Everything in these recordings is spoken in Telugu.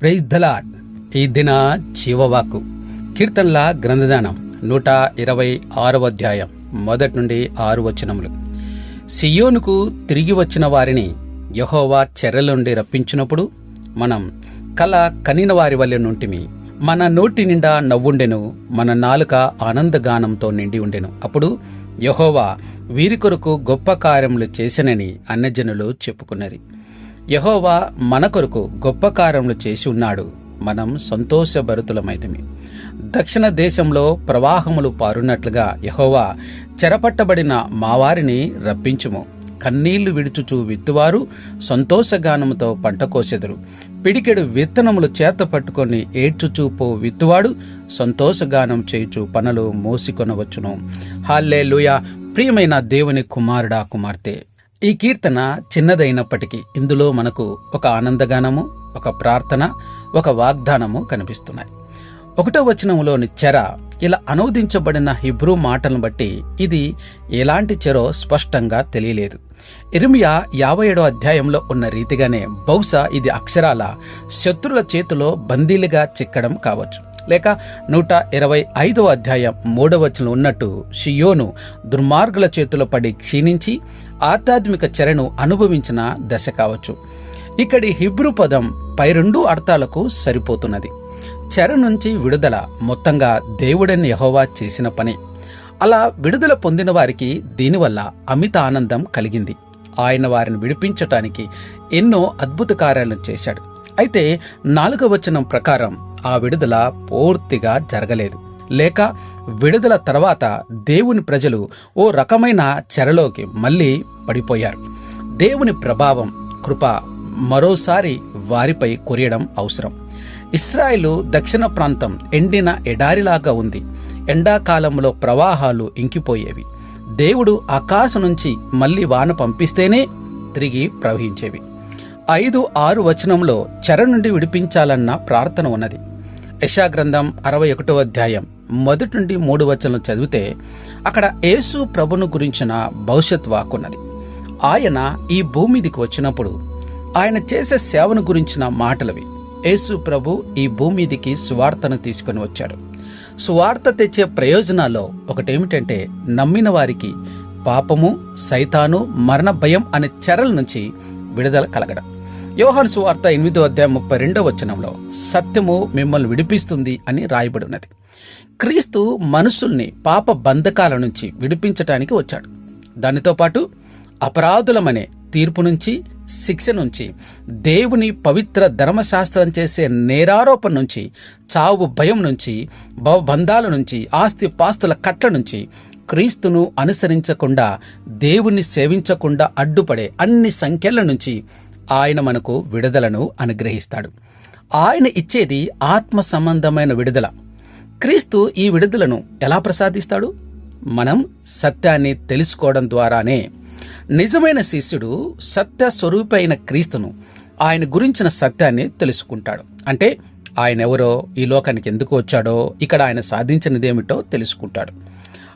ప్రైజ్ దలాడ్ ఈ దిన జీవవాకు కీర్తనల గ్రంథదానం నూట ఇరవై ఆరవ అధ్యాయం మొదటి నుండి ఆరు వచనములు. సియోనుకు తిరిగి వచ్చిన వారిని యహోవా చెర్రల నుండి రప్పించినప్పుడు మనం కల కనిన వారి వల్లే నుంటిమి మన నోటి నిండా నవ్వుండెను మన నాలుక ఆనందగానంతో నిండి ఉండెను. అప్పుడు యహోవా వీరి కొరకు గొప్ప కార్యములు చేసినని అన్నజనులు చెప్పుకున్నది యహోవా మన కొరకు గొప్ప కార్యములు చేసి ఉన్నాడు. మనం సంతోషభరితులమైతమి. దక్షిణ దేశంలో ప్రవాహములు పారున్నట్లుగా యహోవా చెరపట్టబడిన మావారిని రప్పించుము. కన్నీళ్ళు విడుచుచు విత్తువారు సంతోషగానముతో పంట కోసెదరు. పిడికెడు విత్తనములు చేత పట్టుకొని ఏడ్చుచూ పో విత్తువాడు సంతోషగానం చేయుచు పనులు మోసికొనవచ్చును హాల్లే ప్రియమైన దేవుని కుమారుడా కుమార్తె. ఈ కీర్తన చిన్నదైనప్పటికీ ఇందులో మనకు ఒక ఆనందగానము ఒక ప్రార్థన ఒక వాగ్దానము కనిపిస్తున్నాయి. ఒకటో వచనంలోని చెర ఇలా అనువదించబడిన హిబ్రూ మాటలను బట్టి ఇది ఎలాంటి చెరో స్పష్టంగా తెలియలేదు. ఇర్మియా యాభై ఏడో అధ్యాయంలో ఉన్న రీతిగానే బహుశా ఇది అక్షరాల శత్రుల చేతిలో బందీలుగా చిక్కడం కావచ్చు. లేక నూట ఇరవై ఐదవ అధ్యాయం మూడవచనం ఉన్నట్టు షియోను దుర్మార్గుల చేతిలో పడి క్షీణించి ఆధ్యాత్మిక చెరను అనుభవించిన దశ కావచ్చు. ఇక్కడి హిబ్రూ పదం పై రెండు అర్థాలకు సరిపోతున్నది. చెర నుంచి విడుదల మొత్తంగా దేవుడని యహోవా చేసిన పని. అలా విడుదల పొందిన వారికి దీనివల్ల అమిత ఆనందం కలిగింది. ఆయన వారిని విడిపించటానికి ఎన్నో అద్భుత కార్యాలను చేశాడు. అయితే నాలుగవచనం ప్రకారం ఆ విడుదల పూర్తిగా జరగలేదు. లేక విడుదల తర్వాత దేవుని ప్రజలు ఓ రకమైన చెరలోకి మళ్ళీ పడిపోయారు. దేవుని ప్రభావం కృప మరోసారి వారిపై కొరియడం అవసరం. ఇస్రాయిలు దక్షిణ ప్రాంతం ఎండిన ఎడారిలాగా ఉంది. ఎండాకాలంలో ప్రవాహాలు ఇంకిపోయేవి. దేవుడు ఆకాశం నుంచి మళ్ళీ వాన పంపిస్తేనే తిరిగి ప్రవహించేవి. ఐదు ఆరు వచనంలో చెర నుండి విడిపించాలన్న ప్రార్థన ఉన్నది. యశాగ్రంథం అరవై ఒకటో అధ్యాయం. మొదటి నుండి మూడు వచనం చదివితే అక్కడ యేసు ప్రభును గురించిన భవిష్యత్ వాక్కున్నది. ఆయన ఈ భూమిదికి వచ్చినప్పుడు ఆయన చేసే సేవను గురించిన మాటలవి. యేసు ప్రభు ఈ భూమిదికి సువార్తను తీసుకొని వచ్చాడు. సువార్త తెచ్చే ప్రయోజనాల్లో ఒకటేమిటంటే నమ్మిన వారికి పాపము సైతాను మరణ భయం అనే చెరల నుంచి విడుదల కలగడం. యోహాను సువార్త ఎనిమిదో అధ్యాయం ముప్పై రెండో వచనంలో సత్యము మిమ్మల్ని విడిపిస్తుంది అని రాయబడి ఉన్నది క్రీస్తు మనుషుల్ని పాప బంధకాల నుంచి విడిపించటానికి వచ్చాడు. దానితో పాటు అపరాధులమనే తీర్పు నుంచి శిక్ష నుంచి దేవుని పవిత్ర ధర్మశాస్త్రం చేసే నేరారోపణ నుంచి చావు భయం నుంచి భవబంధాల నుంచి ఆస్తి పాస్తుల కట్ల నుంచి క్రీస్తును అనుసరించకుండా దేవుని సేవించకుండా అడ్డుపడే అన్ని సంఖ్యల నుంచి ఆయన మనకు విడుదలను అనుగ్రహిస్తాడు. ఆయన ఇచ్చేది ఆత్మ సంబంధమైన విడుదల. క్రీస్తు ఈ విడుదలను ఎలా ప్రసాదిస్తాడు? మనం సత్యాన్ని తెలుసుకోవడం ద్వారానే. నిజమైన శిష్యుడు సత్య స్వరూపైన క్రీస్తును ఆయన గురించిన సత్యాన్ని తెలుసుకుంటాడు. అంటే ఆయన ఎవరో ఈ లోకానికి ఎందుకు వచ్చాడో ఇక్కడ ఆయన సాధించినదేమిటో తెలుసుకుంటాడు.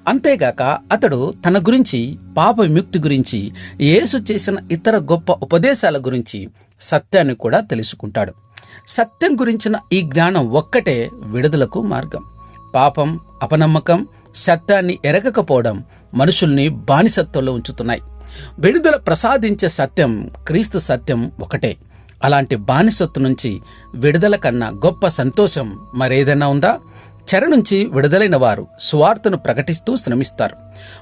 అంతేగాక అతడు తన గురించి పాప విముక్తి గురించి యేసు చేసిన ఇతర గొప్ప ఉపదేశాల గురించి సత్యాన్ని కూడా తెలుసుకుంటాడు. సత్యం గురించిన ఈ జ్ఞానం ఒక్కటే విడుదలకు మార్గం. పాపం అపనమ్మకం సత్యాన్ని ఎరగకపోవడం మనుషుల్ని బానిసత్వంలో ఉంచుతున్నాయి. విడుదల ప్రసాదించే సత్యం క్రీస్తు సత్యం ఒకటే. అలాంటి బానిసత్తు నుంచి విడుదల కన్నా గొప్ప సంతోషం మరేదైనా ఉందా? చెర నుంచి విడుదలైన వారు స్వార్థను ప్రకటిస్తూ శ్రమిస్తారు.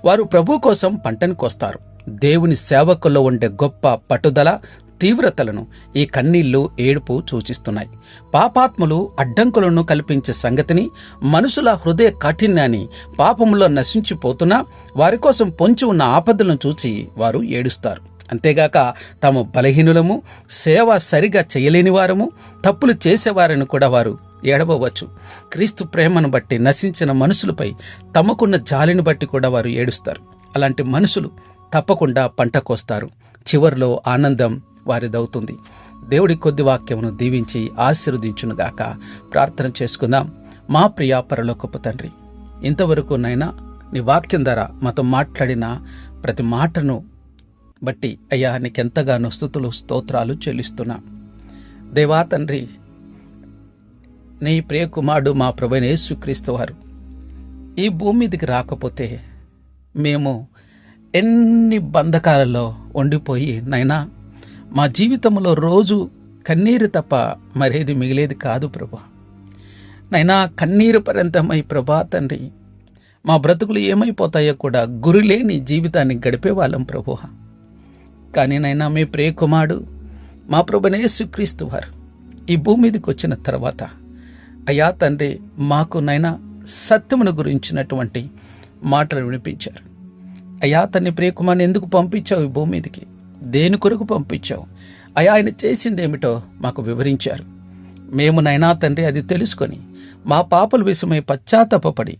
వారు ప్రభు కోసం పంటను కోస్తారు. దేవుని సేవకుల్లో ఉండే గొప్ప పట్టుదల తీవ్రతలను ఈ కన్నీళ్ళు ఏడుపు సూచిస్తున్నాయి. పాపాత్ములు అడ్డంకులను కల్పించే సంగతిని మనుషుల హృదయ కాఠిన్యాన్ని పాపములో నశించిపోతున్నా వారి కోసం పొంచి ఉన్న ఆపదలను చూచి వారు ఏడుస్తారు. అంతేగాక తాము బలహీనులము సేవ సరిగా చేయలేని వారము తప్పులు చేసేవారని కూడా వారు ఏడవవచ్చు. క్రీస్తు ప్రేమను బట్టి నశించిన మనుషులపై తమకున్న జాలిని బట్టి కూడా వారు ఏడుస్తారు. అలాంటి మనుషులు తప్పకుండా పంట కోస్తారు. చివరిలో ఆనందం వారిదవుతుంది. దేవుడి కొద్ది వాక్యమును దీవించి ఆశీర్వదించునుగాక. ప్రార్థన చేసుకుందాం. మా ప్రియ పరలోకపు తండ్రి ఇంతవరకు నైనా నీ వాక్యం ద్వారా మాతో మాట్లాడిన ప్రతి మాటను బట్టి అయ్యా నీకెంతగానో స్థుతులు స్తోత్రాలు చెల్లిస్తున్నా. దేవా తండ్రి నీ ప్రియకుమారుడు మా ప్రభువైన యేసుక్రీస్తు వారు ఈ భూమి మీదకి రాకపోతే మేము ఎన్ని బంధకాలలో ఉండిపోయి నైనా మా జీవితంలో రోజు కన్నీరు తప్ప మరేది మిగిలేది కాదు ప్రభా. నైనా కన్నీరు పర్యంతమై ప్రభా తండ్రి మా బ్రతుకులు ఏమైపోతాయో కూడా గురిలేని జీవితాన్ని గడిపేవాళ్ళం ప్రభు. కానీ నైనా మీ ప్రియకుమారుడు మా ప్రభునే సుక్రీస్తు వారు ఈ భూమి మీదకి వచ్చిన తర్వాత అయ్యా తండ్రి మాకు నైనా సత్యమును గురించినటువంటి మాటలు వినిపించారు. అయ్యా తన్ని ప్రియకుమార్ని ఎందుకు పంపించావు ఈ భూమి మీదకి దేని కొరకు పంపించావు? అయా ఆయన చేసిందేమిటో మాకు వివరించారు. మేము నైనా తండ్రి అది తెలుసుకొని మా పాపల విషయమై పశ్చాత్తాపడి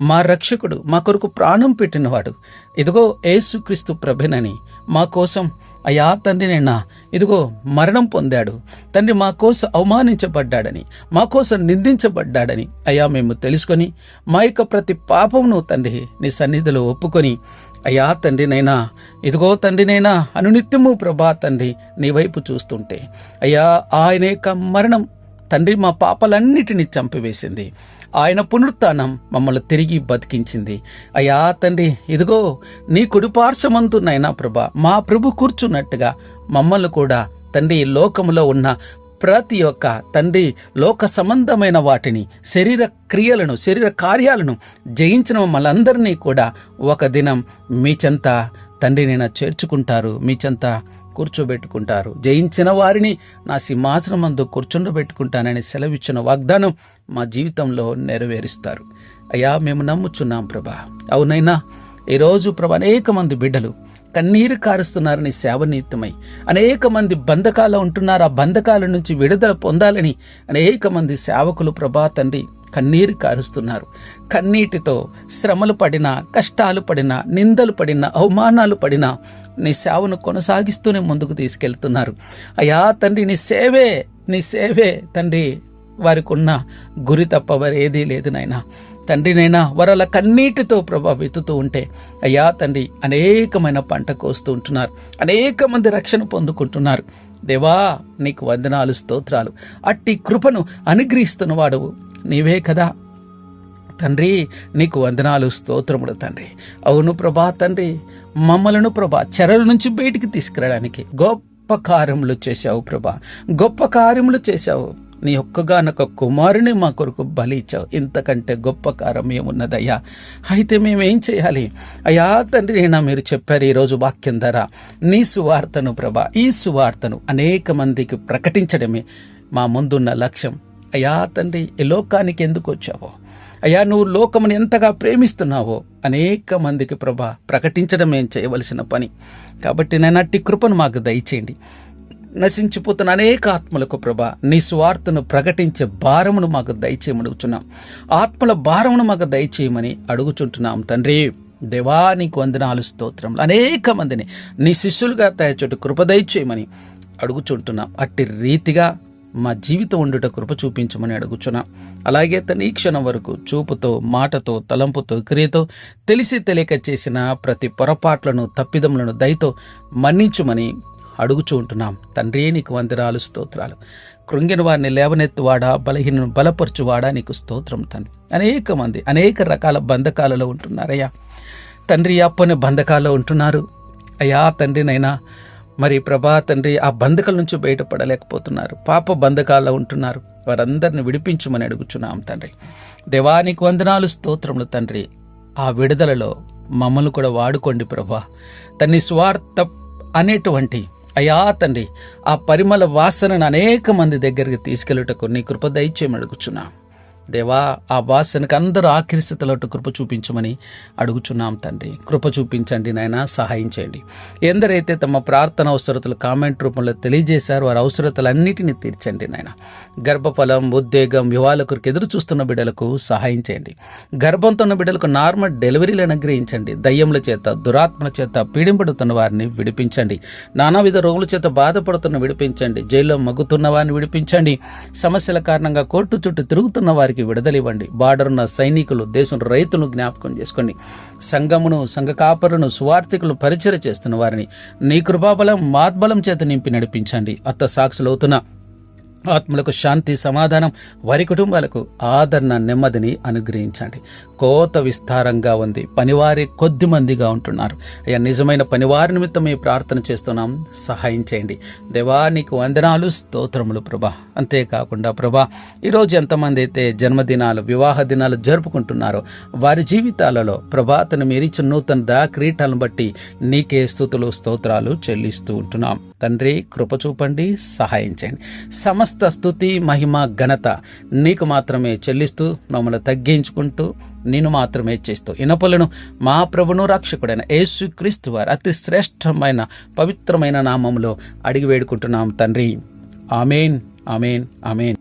మా రక్షకుడు మా కొరకు ప్రాణం పెట్టినవాడు. ఇదిగో ఏసుక్రీస్తు ప్రభేనని మా కోసం అయ్యా తండ్రి నిన్న ఇదిగో మరణం పొందాడు. తండ్రి మా కోసం అవమానించబడ్డాడని మా కోసం నిందించబడ్డాడని అయ్యా మేము తెలుసుకొని మా యొక్క ప్రతి పాపమును తండ్రి నీ సన్నిధిలో ఒప్పుకొని అయ్యా తండ్రినైనా ఇదిగో తండ్రినైనా అనునిత్యము ప్రభా తండ్రి నీ వైపు చూస్తుంటే. అయ్యా ఆయన యొక్క మరణం తండ్రి మా పాపలన్నిటినీ చంపివేసింది. ఆయన పునరుత్నం మమ్మల్ని తిరిగి బతికించింది. అయ్యా తండ్రి ఇదిగో నీ కుడిపార్శ్వమంతునైనా ప్రభా మా ప్రభు కూర్చున్నట్టుగా మమ్మల్ని కూడా తండ్రి లోకములో ఉన్న ప్రతి ఒక్క తండ్రి లోక సంబంధమైన వాటిని శరీర క్రియలను శరీర కార్యాలను జయించిన మమ్మల్ందరినీ కూడా ఒక దినం మీ చెంత తండ్రి చేర్చుకుంటారు మీ చెంత కూర్చోబెట్టుకుంటారు. జయించిన వారిని నా సింహాసనం మందు కూర్చుండబెట్టుకుంటానని సెలవిచ్చిన వాగ్దానం మా జీవితంలో నెరవేరుస్తారు. అయ్యా మేము నమ్ముచున్నాం ప్రభా. అవునైనా ఈరోజు ప్రభ అనేక మంది బిడ్డలు కన్నీరు కారుస్తున్నారని సేవనీతమై. అనేక మంది బంధకాలు ఉంటున్నారు ఆ బంధకాల నుంచి విడుదల పొందాలని అనేక మంది సేవకులు ప్రభా తండ్రి కన్నీరు కారుస్తున్నారు. కన్నీటితో శ్రమలు పడిన కష్టాలు పడిన నిందలు పడిన అవమానాలు పడిన నీ సేవను కొనసాగిస్తూనే ముందుకు తీసుకెళ్తున్నారు. అయ్యా తండ్రి నీ సేవే నీ సేవే తండ్రి. వారికి ఉన్న గురి తప్ప వారేదీ లేదు నాయన. తండ్రినైనా వరల కన్నీటితో ప్రభా వెతుతూ ఉంటే అయ్యా తండ్రి అనేకమైన పంట కోస్తూ ఉంటున్నారు. అనేక మంది రక్షణ పొందుకుంటున్నారు. దేవా నీకు వందనాలు స్తోత్రాలు. అట్టి కృపను అనుగ్రహిస్తున్న వాడువు. నీవే కదా. తండ్రి నీకు వందనాలు స్తోత్రముడు తండ్రి. అవును ప్రభా తండ్రి మమ్మలను ప్రభా చెరల నుంచి బయటికి తీసుకురావడానికి గొప్ప కార్యములు చేశావు ప్రభా. గొప్ప కార్యములు చేశావు. నీ ఒక్కగానొక కుమారుని మా కొరకు బలి ఇచ్చావు ఇంతకంటే గొప్ప కారం ఏమున్నదయ్యా? అయితే మేమేం చేయాలి? అయ్యా తండ్రి అయినా మీరు చెప్పారు ఈరోజు వాక్యం ధర. నీ సువార్తను ప్రభా ఈ సువార్తను అనేక మందికి ప్రకటించడమే మా ముందున్న లక్ష్యం. అయ్యా తండ్రి ఈ లోకానికి ఎందుకు వచ్చావో? అయ్యా నువ్వు లోకముని ఎంతగా ప్రేమిస్తున్నావో అనేక మందికి ప్రభా ప్రకటించడమేం చేయవలసిన పని. కాబట్టి నేను అట్టి కృపను మాకు దయచేయండి. నశించిపోతున్న అనేక ఆత్మలకు ప్రభ నీ స్వార్థను ప్రకటించే భారమును మాకు దయచేయమని అడుగుతున్నాం ఆత్మల భారమును మాకు దయచేయమని అడుగుచుంటున్నాం తండ్రి. దేవా నీకు వందనాలు స్తోత్రములు. అనేక మందిని నీ శిష్యులుగా తయారు కృప దయచేయమని అడుగుచుంటున్నాం. అట్టి రీతిగా మా జీవితం ఉండుట కృప చూపించమని అడుగుచున్నాం. అలాగే తన ఈ క్షణం వరకు చూపుతో మాటతో తలంపుతో క్రియతో తెలిసి తెలియక చేసిన ప్రతి పొరపాట్లను తప్పిదములను దయతో మన్నించుమని అడుగుచూ ఉంటున్నాం. తండ్రి నీకు వందనాలు స్తోత్రాలు. కృంగిన వారిని లేవనెత్తువాడా? బలహీనను బలపరచువాడా? నీకు స్తోత్రం తండ్రి. అనేక మంది అనేక రకాల బంధకాలలో ఉంటున్నారయ్యా. తండ్రి అప్పని బంధకాల్లో ఉంటున్నారు. అయ్యా తండ్రినైనా మరి ప్రభా తండ్రి ఆ బంధకాల నుంచి బయటపడలేకపోతున్నారు. పాప బంధకాల్లో ఉంటున్నారు. వారందరిని విడిపించమని అడుగుచున్నాం తండ్రి. దేవానికి వందనాలు స్తోత్రములు తండ్రి. ఆ విడుదలలో మమ్మల్ని కూడా వాడుకోండి ప్రభా. తన్ని స్వార్థ అనేటువంటి అయ్యా తండ్రి ఆ పరిమళ వాసనను అనేక మంది దగ్గరికి తీసుకెళ్ళుటకు నీ కృప దయచేయమడుగుచున్నాం. దేవా ఆ వాసనకు అందరూ ఆఖరి కృప చూపించమని అడుగుచున్నాం తండ్రి. కృప చూపించండి నాయన సహాయం చేయండి. ఎందరైతే తమ ప్రార్థన అవసరతలు కామెంట్ రూపంలో తెలియజేశారు వారి అవసరతలన్నిటినీ తీర్చండి నాయన. గర్భఫలం ఉద్వేగం వివాహాల కొరకు ఎదురు చూస్తున్న బిడ్డలకు సహాయం చేయండి. గర్భంతో ఉన్న బిడ్డలకు నార్మల్ డెలివరీలు అనుగ్రహించండి. దయ్యముల చేత దురాత్మల చేత పీడింపడుతున్న వారిని విడిపించండి. నానావిధ రోగుల చేత బాధపడుతున్న విడిపించండి. జైల్లో మగ్గుతున్న వారిని విడిపించండి. సమస్యల కారణంగా కోర్టు చుట్టూ తిరుగుతున్న వారికి వారికి విడుదలివ్వండి బార్డరున్న సైనికులు దేశం రైతులను జ్ఞాపకం చేసుకోండి సంఘమును సంఘ కాపరులను సువార్థికులు పరిచయ చేస్తున్న వారిని నీ కృపాబలం మాత్బలం చేత నింపి నడిపించండి. అత్త సాక్షులవుతున్న ఆత్మలకు శాంతి సమాధానం వారి కుటుంబాలకు ఆదరణ నెమ్మదిని అనుగ్రహించండి. కోత విస్తారంగా ఉంది. పనివారి కొద్ది మందిగా ఉంటున్నారు. అయ్యా నిజమైన పనివారి నిమిత్తం మీ ప్రార్థన చేస్తున్నాం. సహాయం చేయండి. దేవా నీకు వందనాలు స్తోత్రములు ప్రభా. అంతేకాకుండా ప్రభా ఈరోజు ఎంతమంది అయితే జన్మదినాలు వివాహ దినాలు జరుపుకుంటున్నారో వారి జీవితాలలో ప్రభాతను మీరిచ్చిన నూతన దా క్రీటలను బట్టి నీకే స్థుతులు స్తోత్రాలు చెల్లిస్తూ ఉంటున్నాం. తండ్రి కృప చూపండి సహాయం చేయండి. సమస్త స్థుతి మహిమ ఘనత నీకు మాత్రమే చెల్లిస్తూ మమ్మల్ని తగ్గించుకుంటూ నేను మాత్రమే చేస్తూ ఇనపలను మా ప్రభును రక్షకుడైన యేసు క్రీస్తు వారి అతి శ్రేష్టమైన పవిత్రమైన నామంలో అడిగి వేడుకుంటున్నాం తండ్రి. Amen amen amen.